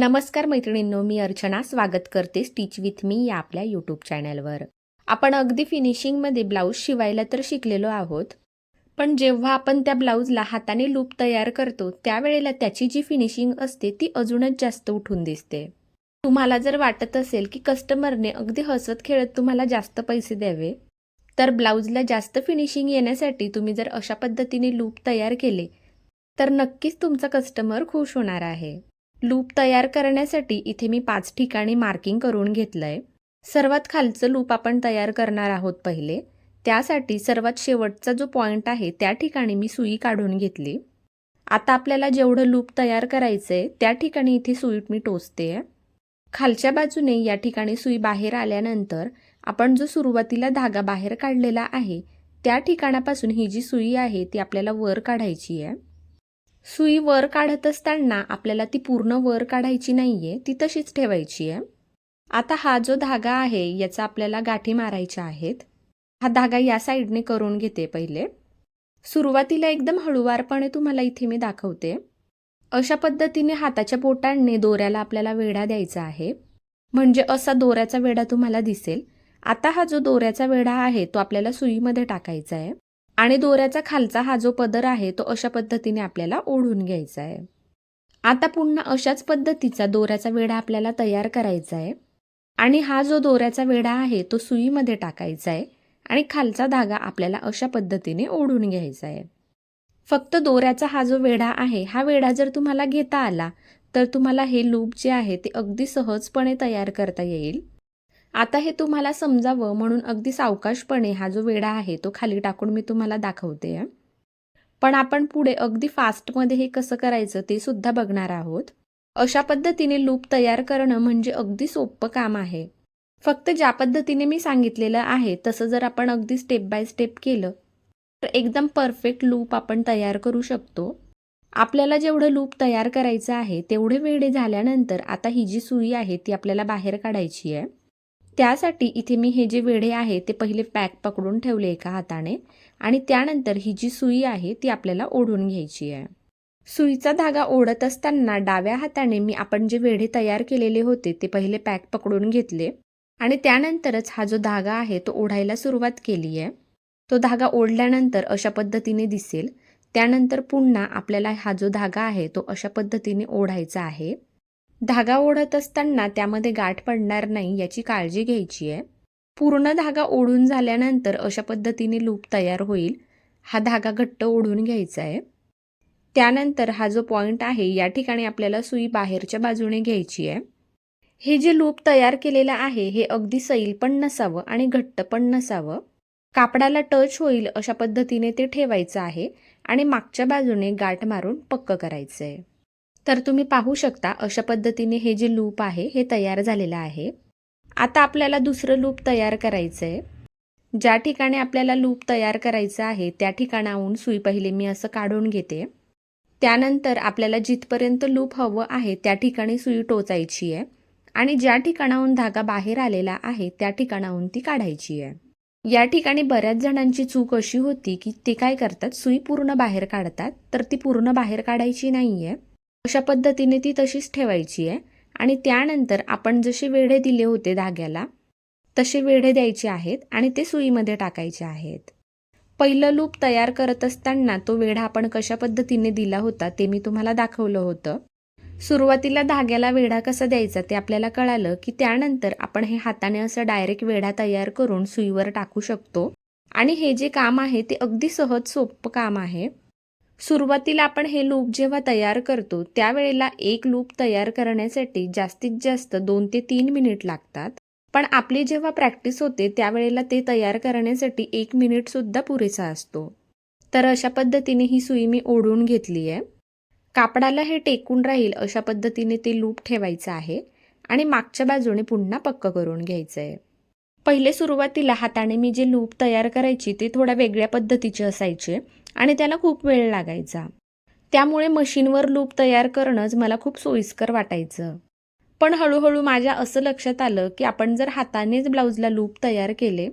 नमस्कार मैत्रिणींनो मी अर्चना स्वागत करते स्टिच विथ मी या आपल्या यूट्यूब चॅनलवर आपण अगदी फिनिशिंगमध्ये ब्लाऊज शिवायला तर शिकलेलो आहोत पण जेव्हा आपण त्या ब्लाऊजला हाताने लूप तयार करतो त्यावेळेला त्याची जी फिनिशिंग असते ती अजूनच जास्त उठून दिसते. तुम्हाला जर वाटत असेल की कस्टमरने अगदी हसत खेळत तुम्हाला जास्त पैसे द्यावे तर ब्लाऊजला जास्त फिनिशिंग येण्यासाठी तुम्ही जर अशा पद्धतीने लूप तयार केले तर नक्कीच तुमचा कस्टमर खुश होणार आहे. लूप तयार करण्यासाठी इथे मी पाच ठिकाणी मार्किंग करून घेतलं आहे सर्वात खालचं लूप आपण तयार करणार आहोत पहिले. त्यासाठी सर्वात शेवटचा जो पॉइंट आहे त्या ठिकाणी मी सुई काढून घेतली. आता आपल्याला जेवढं लूप तयार करायचं आहे त्या ठिकाणी इथे सुई मी टोचते आहे खालच्या बाजूने या ठिकाणी सुई बाहेर आल्यानंतर आपण जो सुरुवातीला धागा बाहेर काढलेला आहे त्या ठिकाणापासून ही जी सुई आहे ती आपल्याला वर काढायची आहे. सुई वर काढत असताना आपल्याला ती पूर्ण वर काढायची नाहीये ती तशीच ठेवायची आहे. आता हा जो धागा आहे याचा आपल्याला गाठी मारायच्या आहेत. हा धागा या साईडने करून घेते पहिले. सुरुवातीला एकदम हळूवारपणे तुम्हाला इथे मी दाखवते. अशा पद्धतीने हाताच्या बोटांनी दोऱ्याला आपल्याला वेढा द्यायचा आहे. म्हणजे असा दोऱ्याचा वेढा तुम्हाला दिसेल. आता हा जो दोऱ्याचा वेढा आहे तो आपल्याला सुईमध्ये टाकायचा आहे. आणि दोऱ्याचा खालचा हा जो पदर आहे तो अशा पद्धतीने आपल्याला ओढून घ्यायचा आहे. आता पुन्हा अशाच पद्धतीचा दोऱ्याचा वेढा आपल्याला तयार करायचा आहे. आणि हा जो दोऱ्याचा वेढा आहे तो सुईमध्ये टाकायचा आहे आणि खालचा धागा आपल्याला अशा पद्धतीने ओढून घ्यायचा आहे. फक्त दोऱ्याचा हा जो वेढा आहे हा वेढा जर तुम्हाला घेता आला तर तुम्हाला हे लूप जे आहे ते अगदी सहजपणे तयार करता येईल. आता हे तुम्हाला समजावं म्हणून अगदी सावकाशपणे हा जो वेढा आहे तो खाली टाकून मी तुम्हाला दाखवते पण आपण पुढे अगदी फास्टमध्ये हे कसं करायचं ते सुद्धा बघणार आहोत. अशा पद्धतीने लूप तयार करणं म्हणजे अगदी सोपं काम आहे. फक्त ज्या पद्धतीने मी सांगितलेलं आहे तसं जर आपण अगदी स्टेप बाय स्टेप केलं तर एकदम परफेक्ट लूप आपण तयार करू शकतो. आपल्याला जेवढं लूप तयार करायचं आहे तेवढे वेळे झाल्यानंतर आता ही जी सुई आहे ती आपल्याला बाहेर काढायची आहे. त्यासाठी इथे मी हे जे वेढे आहे ते पहिले पॅक पकडून ठेवले एका हाताने आणि त्यानंतर ही जी सुई आहे ती आपल्याला ओढून घ्यायची आहे. सुईचा धागा ओढत असताना डाव्या हाताने मी आपण जे वेढे तयार केलेले होते ते पहिले पॅक पकडून घेतले आणि त्यानंतरच हा जो धागा आहे तो ओढायला सुरुवात केली आहे. तो धागा ओढल्यानंतर अशा पद्धतीने दिसेल. त्यानंतर पुन्हा आपल्याला हा जो धागा आहे तो अशा पद्धतीने ओढायचा आहे. धागा ओढत असताना त्यामध्ये गाठ पडणार नाही याची काळजी घ्यायची आहे. पूर्ण धागा ओढून झाल्यानंतर अशा पद्धतीने लूप तयार होईल. हा धागा घट्ट ओढून घ्यायचा आहे. त्यानंतर हा जो पॉईंट आहे या ठिकाणी आपल्याला सुई बाहेरच्या बाजूने घ्यायची आहे. हे जे लूप तयार केलेलं आहे हे अगदी सैल पण नसावं आणि घट्ट पण नसावं. कापडाला टच होईल अशा पद्धतीने ते ठेवायचं आहे आणि मागच्या बाजूने गाठ मारून पक्क करायचं आहे तर तुम्ही पाहू शकता अशा पद्धतीने हे जे लूप आहे हे तयार झालेलं आहे. आता आपल्याला दुसरं लूप तयार करायचं आहे ज्या ठिकाणी आपल्याला लूप तयार करायचं आहे त्या ठिकाणाहून सुई पहिले मी असं काढून घेते. त्यानंतर आपल्याला जिथपर्यंत लूप हवं आहे त्या ठिकाणी सुई टोचायची आहे. आणि ज्या ठिकाणाहून धागा बाहेर आलेला आहे त्या ठिकाणाहून ती काढायची आहे. या ठिकाणी बऱ्याच जणांची चूक अशी होती की ते काय करतात सुई पूर्ण बाहेर काढतात तर ती पूर्ण बाहेर काढायची नाही आहे अशा पद्धतीने ती तशीच ठेवायची आहे. आणि त्यानंतर आपण जसे वेढे दिले होते धाग्याला तसे वेढे द्यायचे आहेत आणि ते सुईमध्ये टाकायचे आहेत. पहिलं लूप तयार करत असताना तो वेढा आपण कशा पद्धतीने दिला होता ते मी तुम्हाला दाखवलं होतं. सुरुवातीला धाग्याला वेढा कसा द्यायचा ते आपल्याला कळालं की त्यानंतर आपण हे हाताने असं डायरेक्ट वेढा तयार करून सुईवर टाकू शकतो. आणि हे जे काम आहे ते अगदी सहज सोपं काम आहे. सुरुवातीला आपण हे लूप जेव्हा तयार करतो त्यावेळेला एक लूप तयार करण्यासाठी जास्तीत जास्त दोन ते तीन मिनिट लागतात. पण आपली जेव्हा प्रॅक्टिस होते त्यावेळेला ते तयार करण्यासाठी एक मिनिटसुद्धा पुरेसा असतो. तर अशा पद्धतीने ही सुई मी ओढून घेतली आहे. कापडाला हे टेकून राहील अशा पद्धतीने ते लूप ठेवायचं आहे आणि मागच्या बाजूने पुन्हा पक्क करून घ्यायचं आहे पहिले सुरुवातीला हाताने मी जे लूप तयार करायची ते थोड्या वेगळ्या पद्धतीचे असायचे आणि त्याला खूप वेळ लागायचा. त्यामुळे मशीनवर लूप तयार करणंच मला खूप सोयीस्कर वाटायचं. पण हळूहळू माझ्या असं लक्षात आलं की आपण जर हातानेच ब्लाऊजला लूप तयार केले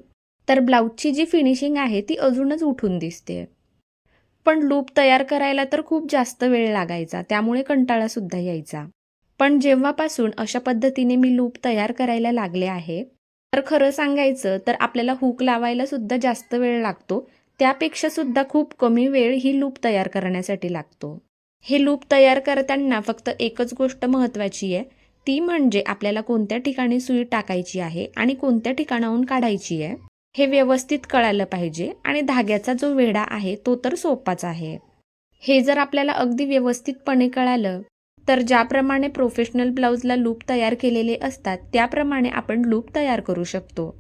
तर ब्लाऊजची जी फिनिशिंग आहे ती अजूनच उठून दिसते. पण लूप तयार करायला तर खूप जास्त वेळ लागायचा त्यामुळे कंटाळासुद्धा यायचा. पण जेव्हापासून अशा पद्धतीने मी लूप तयार करायला लागले आहे तर खरं सांगायचं तर आपल्याला हुक लावायला सुद्धा जास्त वेळ लागतो. त्यापेक्षा सुद्धा खूप कमी वेळ ही लूप तयार करण्यासाठी लागतो. हे लूप तयार करताना फक्त एकच गोष्ट महत्त्वाची आहे. ती म्हणजे आपल्याला कोणत्या ठिकाणी सुई टाकायची आहे आणि कोणत्या ठिकाणाहून काढायची आहे हे व्यवस्थित कळालं पाहिजे आणि धाग्याचा जो वेढा आहे तो तर सोपाच आहे. हे जर आपल्याला अगदी व्यवस्थितपणे कळालं तर ज्याप्रमाणे प्रोफेशनल ब्लाऊजला लूप तयार केलेले असतात त्याप्रमाणे आपण लूप तयार करू शकतो.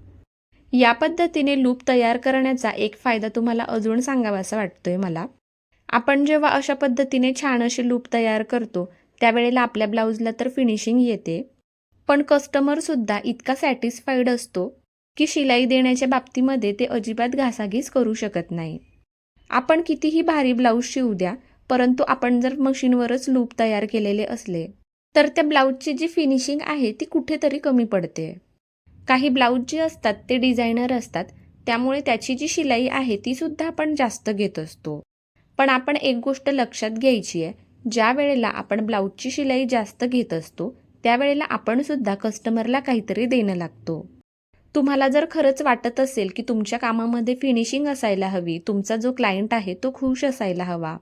या पद्धतीने लूप तयार करण्याचा एक फायदा तुम्हाला अजून सांगावासा वाटतोय मला. आपण जेव्हा अशा पद्धतीने छान अशी लूप तयार करतो त्यावेळेला आपल्या ब्लाऊजला तर फिनिशिंग येते. पण कस्टमरसुद्धा इतका सॅटिस्फाईड असतो की शिलाई देण्याच्या बाबतीमध्ये ते अजिबात घासाघीस करू शकत नाही. आपण कितीही भारी ब्लाऊज शिवू द्या परंतु आपण जर मशीनवरच लूप तयार केलेले असले तर त्या ब्लाऊजची जी फिनिशिंग आहे ती कुठेतरी कमी पडते. काही ब्लाऊज जे असतात ते डिझायनर असतात त्यामुळे त्याची जी शिलाई आहे ती सुद्धा आपण जास्त घेत असतो. पण आपण एक गोष्ट लक्षात घ्यायची आहे ज्या वेळेला आपण ब्लाऊजची शिलाई जास्त घेत असतो त्यावेळेला आपण सुद्धा कस्टमरला काहीतरी देणं लागतो. तुम्हाला जर खरंच वाटत असेल की तुमच्या कामामध्ये फिनिशिंग असायला हवी तुमचा जो क्लायंट आहे तो खुश असायला हवा.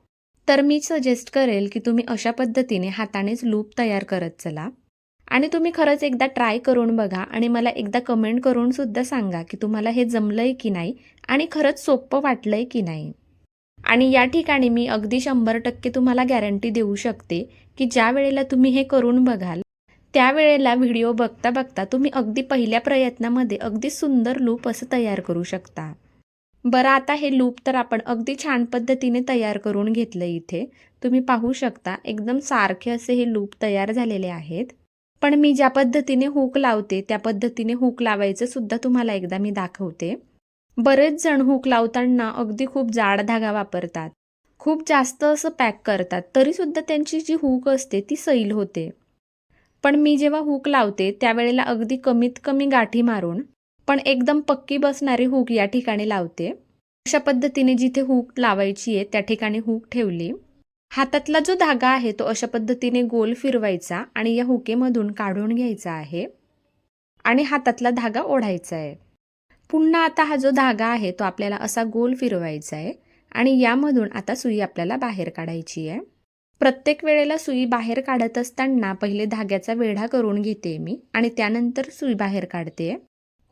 तर मी सजेस्ट करेल की तुम्ही अशा पद्धतीने हातानेच लूप तयार करत चला. आणि तुम्ही खरंच एकदा ट्राय करून बघा आणि मला एकदा कमेंट करून सुद्धा सांगा की तुम्हाला हे जमलंय की नाही आणि खरंच सोपं वाटलंय की नाही. आणि या ठिकाणी मी अगदी शंभर टक्के तुम्हाला गॅरंटी देऊ शकते की ज्या वेळेला तुम्ही हे करून बघाल त्यावेळेला व्हिडिओ बघता बघता तुम्ही अगदी पहिल्या प्रयत्नामध्ये अगदी सुंदर लूप असं तयार करू शकता. बरं आता हे लूप तर आपण अगदी छान पद्धतीने तयार करून घेतलं इथे. तुम्ही पाहू शकता एकदम सारखे असे हे लूप तयार झालेले आहेत. पण मी ज्या पद्धतीने हुक लावते त्या पद्धतीने हुक लावायचं सुद्धा तुम्हाला एकदा मी दाखवते. बरेच जण हुक लावताना अगदी खूप जाड धागा वापरतात. खूप जास्त असं पॅक करतात तरीसुद्धा त्यांची जी हुक असते ती सैल होते. पण मी जेव्हा हुक लावते त्यावेळेला अगदी कमीत कमी गाठी मारून पण एकदम पक्की बसणारी हूक या ठिकाणी लावते. अशा पद्धतीने जिथे हूक लावायची आहे त्या ठिकाणी हूक ठेवली. हातातला जो धागा आहे तो अशा पद्धतीने गोल फिरवायचा आणि या हुकेमधून काढून घ्यायचा आहे आणि हातातला धागा ओढायचा आहे. पुन्हा आता हा जो धागा आहे तो आपल्याला असा गोल फिरवायचा आहे आणि यामधून आता सुई आपल्याला बाहेर काढायची आहे. प्रत्येक वेळेला सुई बाहेर काढत असताना पहिले धाग्याचा वेढा करून घेते मी आणि त्यानंतर सुई बाहेर काढते.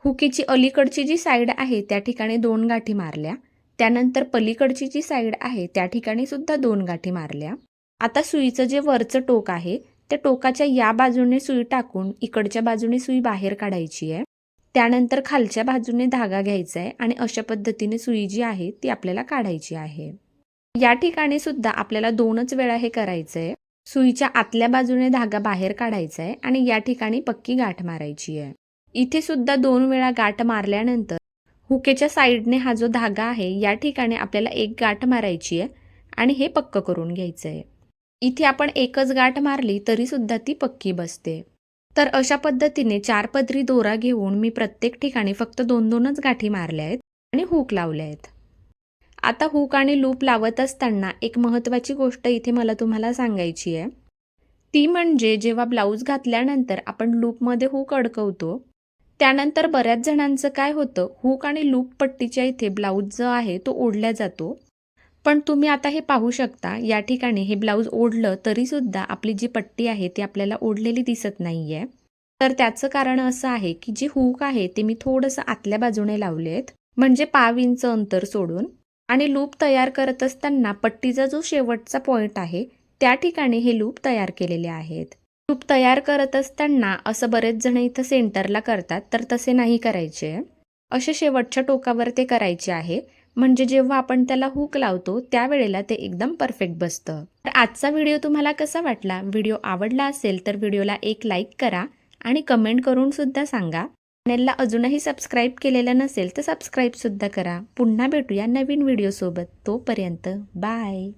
हुकीची अलीकडची जी साईड आहे त्या ठिकाणी दोन गाठी मारल्या. त्यानंतर पलीकडची जी साईड आहे त्या ठिकाणी सुद्धा दोन गाठी मारल्या. आता सुईचं जे वरचं टोक आहे त्या टोकाच्या या बाजूने सुई टाकून इकडच्या बाजूने सुई बाहेर काढायची आहे. त्यानंतर खालच्या बाजूने धागा घ्यायचा आहे आणि अशा पद्धतीने सुई जी आहे ती आपल्याला काढायची आहे. या ठिकाणी सुद्धा आपल्याला दोनच वेळा हे करायचं आहे. सुईच्या आतल्या बाजूने धागा बाहेर काढायचा आहे आणि या ठिकाणी पक्की गाठ मारायची आहे. इथे सुद्धा दोन वेळा गाठ मारल्यानंतर हुकेच्या साईडने हा जो धागा आहे या ठिकाणी आपल्याला एक गाठ मारायची आहे आणि हे पक्क करून घ्यायचं आहे इथे आपण एकच गाठ मारली तरी सुद्धा ती पक्की बसते. तर अशा पद्धतीने चार पदरी दोरा घेऊन मी प्रत्येक ठिकाणी फक्त दोन दोनच गाठी मारल्या आहेत आणि हुक लावल्या आहेत. आता हुक आणि लूप लावत असताना एक महत्त्वाची गोष्ट इथे मला तुम्हाला सांगायची आहे. ती म्हणजे जेव्हा ब्लाऊज घातल्यानंतर आपण लूपमध्ये हुक अडकवतो त्यानंतर बऱ्याच जणांचं काय होतं हुक आणि लूप पट्टीच्या इथे ब्लाऊज जो आहे तो ओढल्या जातो. पण तुम्ही आता हे पाहू शकता या ठिकाणी हे ब्लाऊज ओढलं तरीसुद्धा आपली जी पट्टी आहे ती आपल्याला ओढलेली दिसत नाही आहे तर त्याचं कारण असं आहे की जे हुक आहे ते मी थोडंसं आतल्या बाजूने लावले आहेत म्हणजे पाव इंच अंतर सोडून. आणि लूप तयार करत असताना पट्टीचा जो शेवटचा पॉईंट आहे त्या ठिकाणी हे लूप तयार केलेले आहेत. लूप तयार करत असताना असं बरेच जण इथं सेंटरला करतात तर तसे नाही करायचे. असे शेवटच्या टोकावर ते करायचे आहे. म्हणजे जेव्हा आपण त्याला हुक लावतो त्यावेळेला ते एकदम परफेक्ट बसतं. तर आजचा व्हिडिओ तुम्हाला कसा वाटला? व्हिडिओ आवडला असेल तर व्हिडिओला एक लाईक करा आणि कमेंट करून सुद्धा सांगा. चॅनेलला अजूनही सबस्क्राईब केलेलं नसेल तर सबस्क्राईब सुद्धा करा. पुन्हा भेटूया नवीन व्हिडिओसोबत. तोपर्यंत बाय.